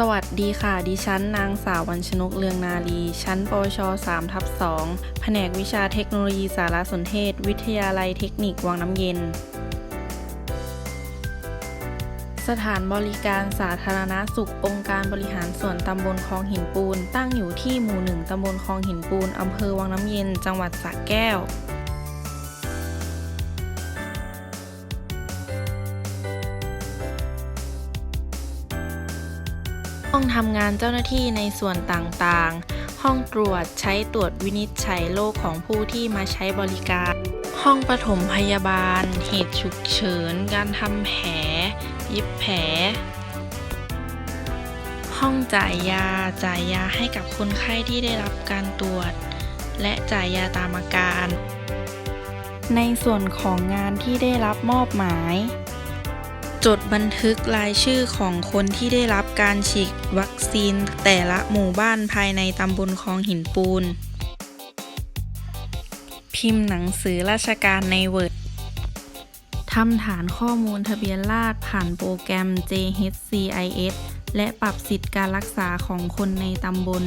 สวัสดีค่ะ ดิฉันนางสาววันชนกเลืองนาลี ชั้นปวช3ทับ2แผนกวิชาเทคโนโลยีสารสนเทศ วิทยาลัยเทคนิควังน้ำเย็น สถานบริการสาธารณสุของค์การบริหารส่วนตำบลคลองหินปูน ตั้งอยู่ที่หมู่หนึ่งตำบลคลองหินปูนอำเภอวังน้ำเย็น จังหวัดสระแก้ว ห้องทำงานเจ้าหน้าที่ในส่วนต่างๆ ห้องตรวจใช้ตรวจวินิจฉัยโรคของผู้ที่มาใช้บริการ ห้องปฐมพยาบาล เหตุฉุกเฉิน การทำแผลย็บแผล ห้องจ่ายยา จ่ายยาให้กับคนไข้ที่ได้รับการตรวจ และจ่ายยาตามอาการ ในส่วนของงานที่ได้รับมอบหมาย จดบันทึกรายชื่อของคนที่ได้รับการฉีดวัคซีนแต่ละหมู่บ้านภายในตำบลคลองหินปูน พิมพ์หนังสือราชการใน Word ทำฐานข้อมูลทะเบียนราษฎรผ่านโปรแกรม JHCIS และปรับสิทธิการรักษาของคนในตำบล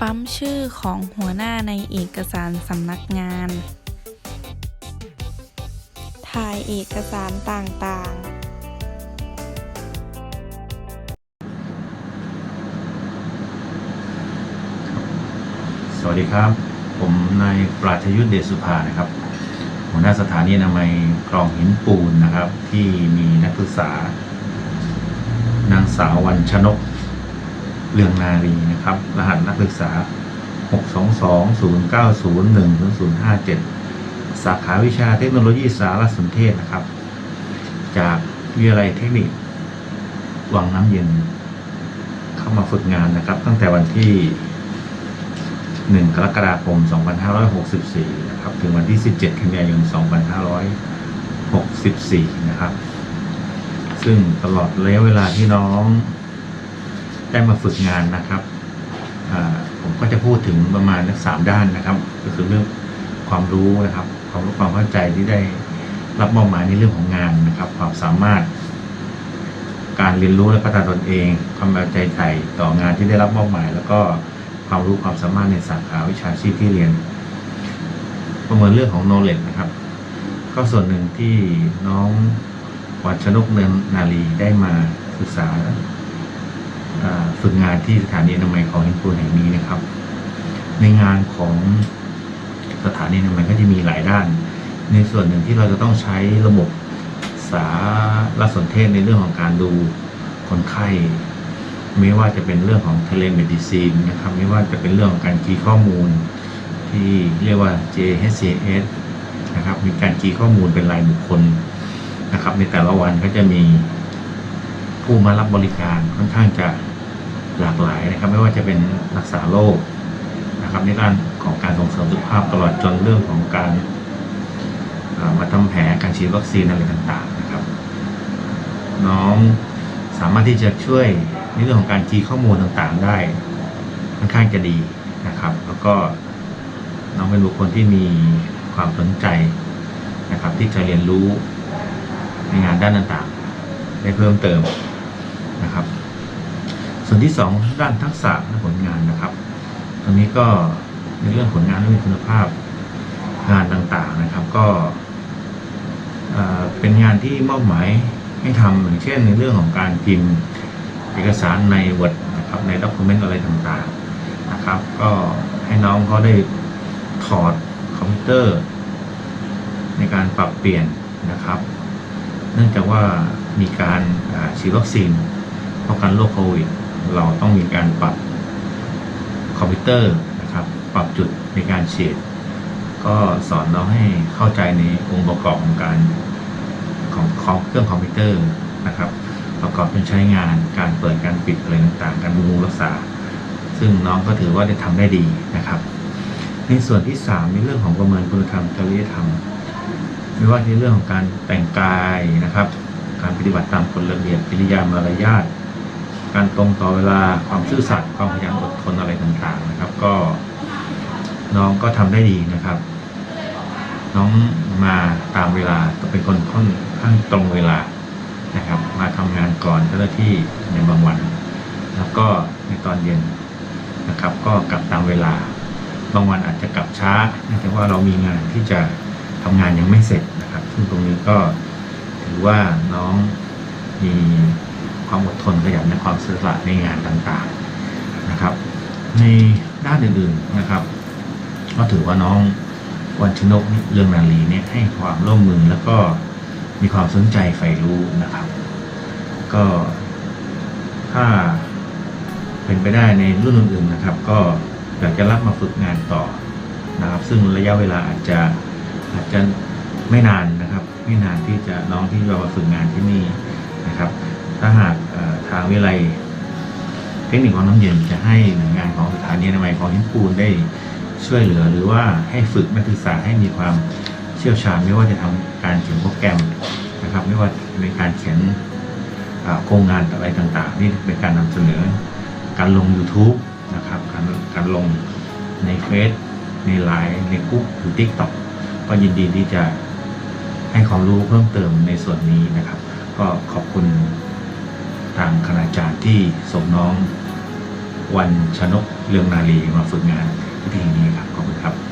ปั๊มชื่อของหัวหน้าในเอกสารสำนักงาน ถ่ายเอกสารต่างๆสวัสดีครับ ผมนายปราชยุทธเดชสุภานะครับ หัวหน้าสถานีนามัยคลองหินปูนนะครับ ที่มีนักศึกษา นางสาววันชนกเรืองนารีนะครับ รหัสนักศึกษา 622 090 1 0 5 7 สาขาวิชาเทคโนโลยีสารสนเทศนะครับ จากวิทยาลัยเทคนิควังน้ำเย็น เข้ามาฝึกงานนะครับ ตั้งแต่วันที่ 1 กรกฎาคม 2564 นะครับ ถึงวันที่ 17 กันยายน 2564 นะครับ ซึ่งตลอดระยะเวลาที่น้องได้มาฝึกงานนะครับผมก็จะพูดถึงประมาณสามด้านนะครับ ก็คือเรื่อง ความรู้นะครับ ความรู้ความเข้าใจที่ได้รับมอบหมายในเรื่องของงานนะครับ ความสามารถ การเรียนรู้และพัฒนาตนเอง ความเอาใจใส่ต่องานที่ได้รับมอบหมาย แล้วก็ความรู้ความสามารถในสาขาวิชาชีพที่เรียน ประเมินเรื่องของ knowledge นะครับ ก็ส่วนหนึ่งที่น้องวัชนกเนินนาลีได้มาศึกษาฝึกงานที่สถานีอนามัยของหินปูนแห่งนี้นะครับ ในงานของ สถานีอนามัยก็จะมีหลายด้าน ในส่วนหนึ่งที่เราจะต้องใช้ระบบสารสนเทศในเรื่องของการดูคนไข้ ไม่ว่าจะเป็นเรื่องของเทเลเมดิซีนนะครับ ไม่ว่าจะเป็นเรื่องของการคีย์ข้อมูล ที่เรียกว่า JHCS นะครับ มีการคีย์ข้อมูลเป็นรายบุคคลนะครับ ในแต่ละวันก็จะมีผู้มารับบริการค่อนข้างจะหลากหลายนะครับ ไม่ว่าจะเป็นรักษาโรคนะครับในด้าน ของการส่งเสริมสุขภาพตลอดจนเรื่องของการมาทำแผลการฉีดวัคซีนอะไรต่างๆนะครับ น้องสามารถที่จะช่วยในเรื่องของการคีย์ข้อมูลต่างๆได้ค่อนข้างจะดีนะครับ แล้วก็น้องเป็นบุคคลที่มีความสนใจนะครับ ที่จะเรียนรู้ในงานด้านต่างๆได้เพิ่มเติมนะครับ ส่วนที่สองด้านทักษะและผลงานนะครับ ตรงนี้ก็ ในเรื่องผลงานและมีคุณภาพงานต่างๆนะครับ ก็เป็นงานที่มอบหมายให้ทำอย่างเช่น ในเรื่องของการพิมพ์เอกสารใน Word นะครับในด็อกิเมนต์อะไรต่างๆนะครับ ก็ให้น้องเขาได้ถอดคอมพิวเตอร์ ในการปรับเปลี่ยนนะครับ เนื่องจากว่ามีการฉีดวัคซีนป้องกันโรคโควิดเราต้องมีการปรับคอมพิวเตอร์ ปรับจุดในการเฉดก็สอนน้องให้เข้าใจในองค์ประกอบของการของของเครื่องคอมพิวเตอร์นะครับ ประกอบเป็นใช้งานการเปิดการปิดอะไรต่างๆ การบำรุงรักษา ซึ่งน้องก็ถือว่าได้ทำได้ดีนะครับ ในส่วนที่สามในเรื่องของประเมินคุณธรรมจริยธรรม ไม่ว่าในเรื่องของการแต่งกายนะครับ การปฏิบัติตามกฎระเบียบกิริยามารยาทการตรงต่อเวลาความซื่อสัตย์ความพยายามอดทนอะไรต่างๆนะครับ ก็ น้องก็ทำได้ดีนะครับ น้องมาตามเวลาเป็นคนค่อนข้างตรงเวลานะครับ มาทำงานก่อนเจ้าหน้าที่ในบางวัน แล้วก็ในตอนเย็นนะครับ ก็กลับตามเวลา บางวันอาจจะกลับช้าเนื่องจากว่าเรามีงานที่จะทำงานยังไม่เสร็จนะครับ ซึ่งตรงนี้ก็ถือว่าน้องมีความอดทนขยันในความเสียสละในงานต่างๆนะครับ ในด้านอื่นๆนะครับ ก็ถือว่าน้องวันชนกเรื่องนาลีเนี่ยให้ความร่วมมือแล้วก็มีความสนใจใฝ่รู้นะครับ ก็ถ้าเป็นไปได้ในรุ่นอื่นๆนะครับ ก็อยากจะรับมาฝึกงานต่อนะครับ ซึ่งระยะเวลาอาจจะอาจจะไม่นานนะครับ ไม่นานที่จะน้องที่จะมาฝึกงานที่นี่นะครับ ถ้าหากทางวิไลเทคนิคของน้ำเย็นจะให้หน่วยงานของสถานีอนามัยของหินปูนได้ ช่วยเหลือหรือว่าให้ฝึกนักศึกษาให้มีความเชี่ยวชาญ ไม่ว่าจะทำการเขียนโปรแกรมนะครับ ไม่ว่าในการเขียนโครงงานอะไรต่างๆ นี่เป็นการนำเสนอการลง YouTube นะครับการการลงในเฟซในไลน์ในกุ๊กหรือ TikTok ก็ยินดีที่จะให้ความรู้เพิ่มเติมในส่วนนี้นะครับ ก็ขอบคุณทางคณาจารย์ที่ส่งน้องวันชนกเรืองนาลีมาฝึกงาน ที่ที่นี้ครับขอบคุณครับ